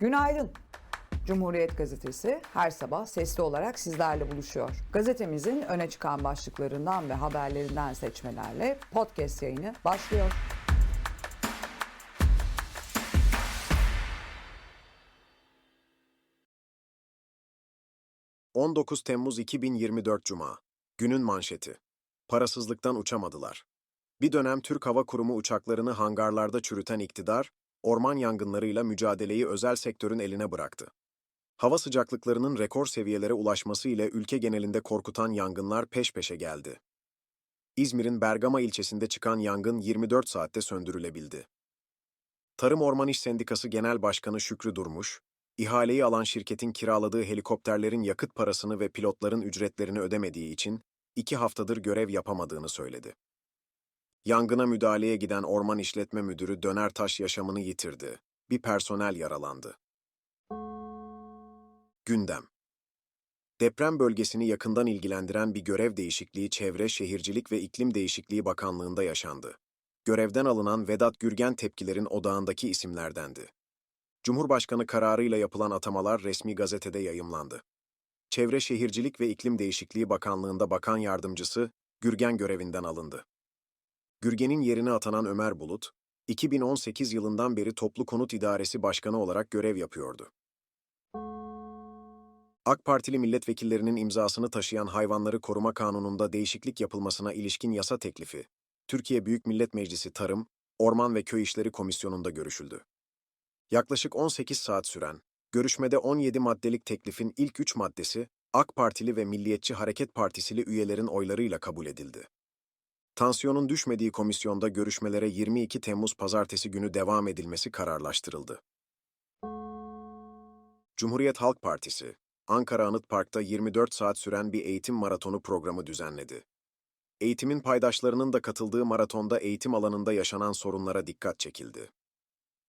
Günaydın. Cumhuriyet Gazetesi her sabah sesli olarak sizlerle buluşuyor. Gazetemizin öne çıkan başlıklarından ve haberlerinden seçmelerle podcast yayını başlıyor. ...19 Temmuz 2024 Cuma. Günün manşeti. Parasızlıktan uçamadılar. Bir dönem Türk Hava Kurumu uçaklarını hangarlarda çürüten iktidar, orman yangınlarıyla mücadeleyi özel sektörün eline bıraktı. Hava sıcaklıklarının rekor seviyelere ulaşması ile ülke genelinde korkutan yangınlar peş peşe geldi. İzmir'in Bergama ilçesinde çıkan yangın 24 saatte söndürülebildi. Tarım Orman İş Sendikası Genel Başkanı Şükrü Durmuş, ihaleyi alan şirketin kiraladığı helikopterlerin yakıt parasını ve pilotların ücretlerini ödemediği için iki haftadır görev yapamadığını söyledi. Yangına müdahaleye giden orman işletme müdürü Dönertaş yaşamını yitirdi. Bir personel yaralandı. Gündem Deprem bölgesini yakından ilgilendiren bir görev değişikliği Çevre, Şehircilik ve İklim Değişikliği Bakanlığı'nda yaşandı. Görevden alınan Vedat Gürgen tepkilerin odağındaki isimlerdendi. Cumhurbaşkanı kararıyla yapılan atamalar resmi gazetede yayımlandı. Çevre Şehircilik ve İklim Değişikliği Bakanlığı'nda bakan yardımcısı Gürgen görevinden alındı. Gürgen'in yerine atanan Ömer Bulut, 2018 yılından beri Toplu Konut İdaresi Başkanı olarak görev yapıyordu. AK Partili milletvekillerinin imzasını taşıyan Hayvanları Koruma Kanunu'nda değişiklik yapılmasına ilişkin yasa teklifi, Türkiye Büyük Millet Meclisi Tarım, Orman ve Köy İşleri Komisyonu'nda görüşüldü. Yaklaşık 18 saat süren, görüşmede 17 maddelik teklifin ilk 3 maddesi, AK Partili ve Milliyetçi Hareket Partisili üyelerin oylarıyla kabul edildi. Tansiyonun düşmediği komisyonda görüşmelere 22 Temmuz pazartesi günü devam edilmesi kararlaştırıldı. Cumhuriyet Halk Partisi, Ankara Anıt Park'ta 24 saat süren bir eğitim maratonu programı düzenledi. Eğitimin paydaşlarının da katıldığı maratonda eğitim alanında yaşanan sorunlara dikkat çekildi.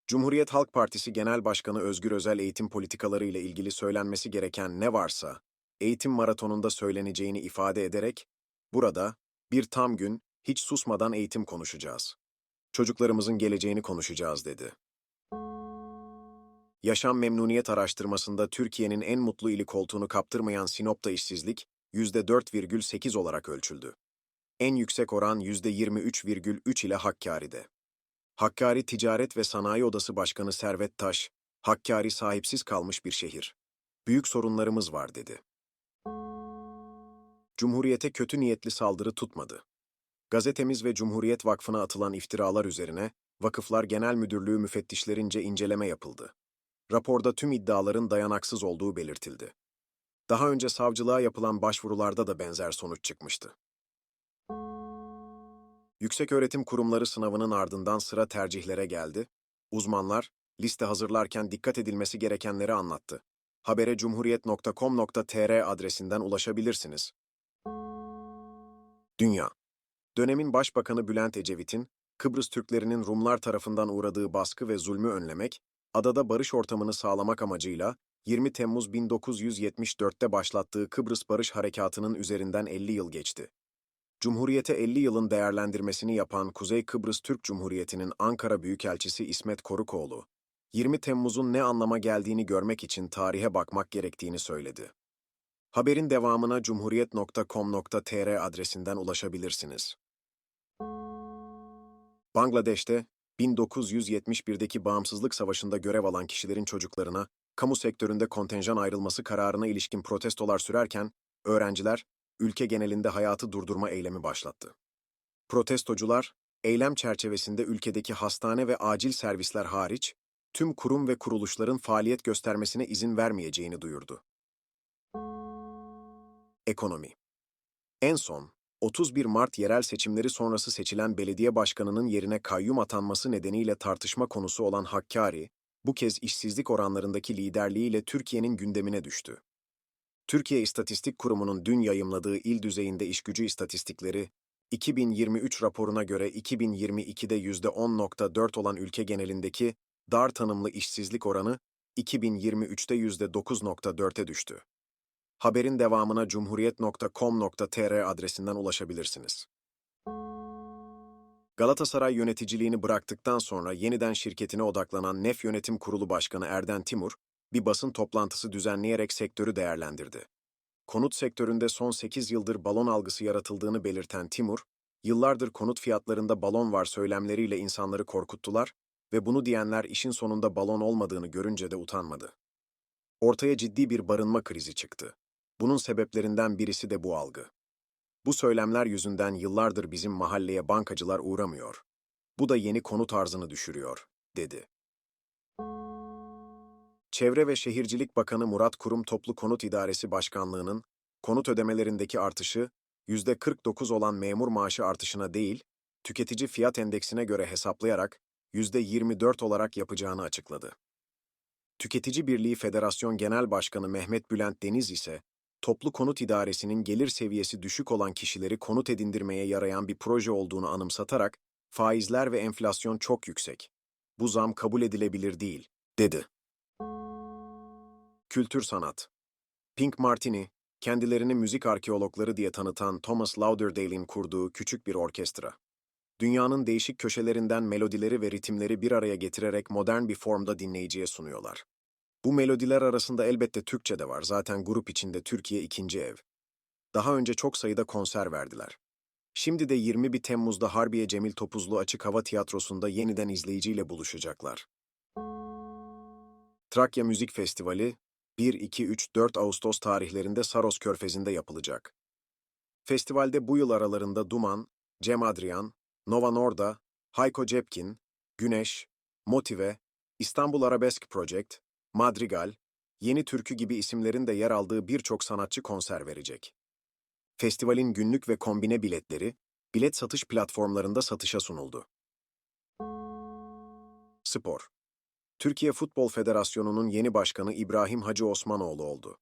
Cumhuriyet Halk Partisi Genel Başkanı Özgür Özel eğitim politikaları ile ilgili söylenmesi gereken ne varsa, eğitim maratonunda söyleneceğini ifade ederek, burada, bir tam gün, hiç susmadan eğitim konuşacağız. Çocuklarımızın geleceğini konuşacağız dedi. Yaşam memnuniyet araştırmasında Türkiye'nin en mutlu ili koltuğunu kaptırmayan Sinop'ta işsizlik %4,8 olarak ölçüldü. En yüksek oran %23,3 ile Hakkari'de. Hakkari Ticaret ve Sanayi Odası Başkanı Servet Taş, Hakkari sahipsiz kalmış bir şehir. Büyük sorunlarımız var dedi. Cumhuriyete kötü niyetli saldırı tutmadı. Gazetemiz ve Cumhuriyet Vakfı'na atılan iftiralar üzerine Vakıflar Genel Müdürlüğü müfettişlerince inceleme yapıldı. Raporda tüm iddiaların dayanaksız olduğu belirtildi. Daha önce savcılığa yapılan başvurularda da benzer sonuç çıkmıştı. Yükseköğretim Kurumları sınavının ardından sıra tercihlere geldi. Uzmanlar, liste hazırlarken dikkat edilmesi gerekenleri anlattı. Habere cumhuriyet.com.tr adresinden ulaşabilirsiniz. Dünya Dönemin Başbakanı Bülent Ecevit'in, Kıbrıs Türklerinin Rumlar tarafından uğradığı baskı ve zulmü önlemek, adada barış ortamını sağlamak amacıyla 20 Temmuz 1974'te başlattığı Kıbrıs Barış Harekatı'nın üzerinden 50 yıl geçti. Cumhuriyete 50 yılın değerlendirmesini yapan Kuzey Kıbrıs Türk Cumhuriyeti'nin Ankara Büyükelçisi İsmet Korukoğlu, 20 Temmuz'un ne anlama geldiğini görmek için tarihe bakmak gerektiğini söyledi. Haberin devamına cumhuriyet.com.tr adresinden ulaşabilirsiniz. Bangladeş'te 1971'deki Bağımsızlık Savaşı'nda görev alan kişilerin çocuklarına kamu sektöründe kontenjan ayrılması kararına ilişkin protestolar sürerken öğrenciler ülke genelinde hayatı durdurma eylemi başlattı. Protestocular eylem çerçevesinde ülkedeki hastane ve acil servisler hariç tüm kurum ve kuruluşların faaliyet göstermesine izin vermeyeceğini duyurdu. Ekonomi En son, 31 Mart yerel seçimleri sonrası seçilen belediye başkanının yerine kayyum atanması nedeniyle tartışma konusu olan Hakkari, bu kez işsizlik oranlarındaki liderliğiyle Türkiye'nin gündemine düştü. Türkiye İstatistik Kurumu'nun dün yayımladığı il düzeyinde işgücü istatistikleri, 2023 raporuna göre 2022'de %10.4 olan ülke genelindeki dar tanımlı işsizlik oranı 2023'te %9.4'e düştü. Haberin devamına cumhuriyet.com.tr adresinden ulaşabilirsiniz. Galatasaray yöneticiliğini bıraktıktan sonra yeniden şirketine odaklanan NEF Yönetim Kurulu Başkanı Erden Timur, bir basın toplantısı düzenleyerek sektörü değerlendirdi. Konut sektöründe son 8 yıldır balon algısı yaratıldığını belirten Timur, yıllardır konut fiyatlarında balon var söylemleriyle insanları korkuttular ve bunu diyenler işin sonunda balon olmadığını görünce de utanmadı. Ortaya ciddi bir barınma krizi çıktı. Bunun sebeplerinden birisi de bu algı. Bu söylemler yüzünden yıllardır bizim mahalleye bankacılar uğramıyor. Bu da yeni konut arzını düşürüyor, dedi. Çevre ve Şehircilik Bakanı Murat Kurum Toplu Konut İdaresi Başkanlığı'nın konut ödemelerindeki artışı %49 olan memur maaşı artışına değil, tüketici fiyat endeksine göre hesaplayarak %24 olarak yapacağını açıkladı. Tüketici Birliği Federasyon Genel Başkanı Mehmet Bülent Deniz ise, Toplu Konut İdaresi'nin gelir seviyesi düşük olan kişileri konut edindirmeye yarayan bir proje olduğunu anımsatarak, faizler ve enflasyon çok yüksek. Bu zam kabul edilebilir değil, dedi. Kültür sanat. Pink Martini, kendilerini müzik arkeologları diye tanıtan Thomas Lauderdale'in kurduğu küçük bir orkestra. Dünyanın değişik köşelerinden melodileri ve ritimleri bir araya getirerek modern bir formda dinleyiciye sunuyorlar. Bu melodiler arasında elbette Türkçe de var. Zaten grup içinde Türkiye ikinci ev. Daha önce çok sayıda konser verdiler. Şimdi de 21 Temmuz'da Harbiye Cemil Topuzlu Açık Hava Tiyatrosu'nda yeniden izleyiciyle buluşacaklar. Trakya Müzik Festivali 1, 2, 3, 4 Ağustos tarihlerinde Saros Körfezi'nde yapılacak. Festivalde bu yıl aralarında Duman, Cem Adrian, Nova Norda, Hayko Cepkin, Güneş, Motive, İstanbul Arabesk Project, Madrigal, Yeni Türkü gibi isimlerin de yer aldığı birçok sanatçı konser verecek. Festivalin günlük ve kombine biletleri, bilet satış platformlarında satışa sunuldu. Spor Türkiye Futbol Federasyonu'nun yeni başkanı İbrahim Hacı Osmanoğlu oldu.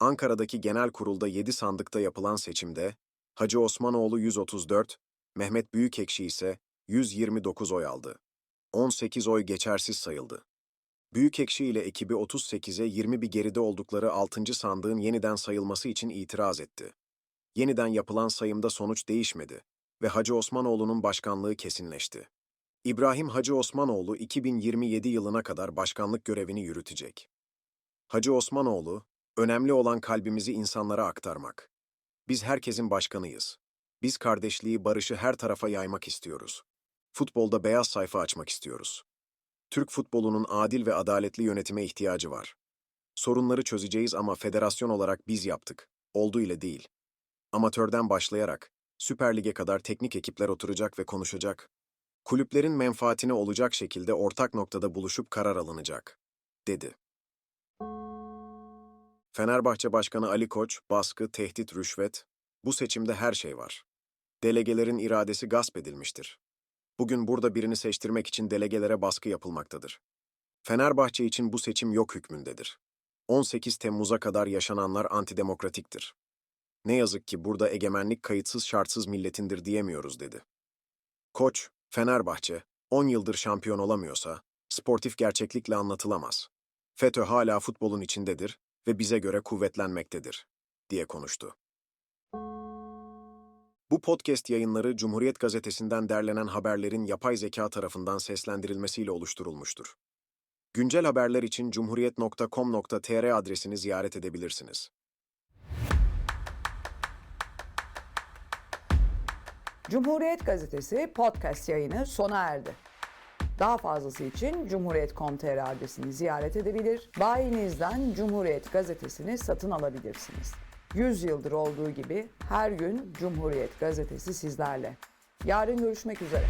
Ankara'daki genel kurulda 7 sandıkta yapılan seçimde, Hacı Osmanoğlu 134, Mehmet Büyükekşi ise 129 oy aldı. 18 oy geçersiz sayıldı. Büyükekşi ile ekibi 38'e 20 bir geride oldukları 6. sandığın yeniden sayılması için itiraz etti. Yeniden yapılan sayımda sonuç değişmedi ve Hacı Osmanoğlu'nun başkanlığı kesinleşti. İbrahim Hacı Osmanoğlu 2027 yılına kadar başkanlık görevini yürütecek. Hacı Osmanoğlu, önemli olan kalbimizi insanlara aktarmak. Biz herkesin başkanıyız. Biz kardeşliği, barışı her tarafa yaymak istiyoruz. Futbolda beyaz sayfa açmak istiyoruz. Türk futbolunun adil ve adaletli yönetime ihtiyacı var. Sorunları çözeceğiz ama federasyon olarak biz yaptık. Oldu ile değil. Amatörden başlayarak Süper Lig'e kadar teknik ekipler oturacak ve konuşacak. Kulüplerin menfaatine olacak şekilde ortak noktada buluşup karar alınacak, dedi. Fenerbahçe Başkanı Ali Koç, baskı, tehdit, rüşvet, bu seçimde her şey var. Delegelerin iradesi gasp edilmiştir. Bugün burada birini seçtirmek için delegelere baskı yapılmaktadır. Fenerbahçe için bu seçim yok hükmündedir. 18 Temmuz'a kadar yaşananlar antidemokratiktir. Ne yazık ki burada egemenlik kayıtsız şartsız milletindir diyemiyoruz dedi. Koç, Fenerbahçe, 10 yıldır şampiyon olamıyorsa, sportif gerçeklikle anlatılamaz. FETÖ hala futbolun içindedir ve bize göre kuvvetlenmektedir, diye konuştu. Bu podcast yayınları Cumhuriyet Gazetesi'nden derlenen haberlerin yapay zeka tarafından seslendirilmesiyle oluşturulmuştur. Güncel haberler için cumhuriyet.com.tr adresini ziyaret edebilirsiniz. Cumhuriyet Gazetesi podcast yayını sona erdi. Daha fazlası için Cumhuriyet.com.tr adresini ziyaret edebilir, bayinizden Cumhuriyet Gazetesi'ni satın alabilirsiniz. 100 yıldır olduğu gibi her gün Cumhuriyet Gazetesi sizlerle. Yarın görüşmek üzere.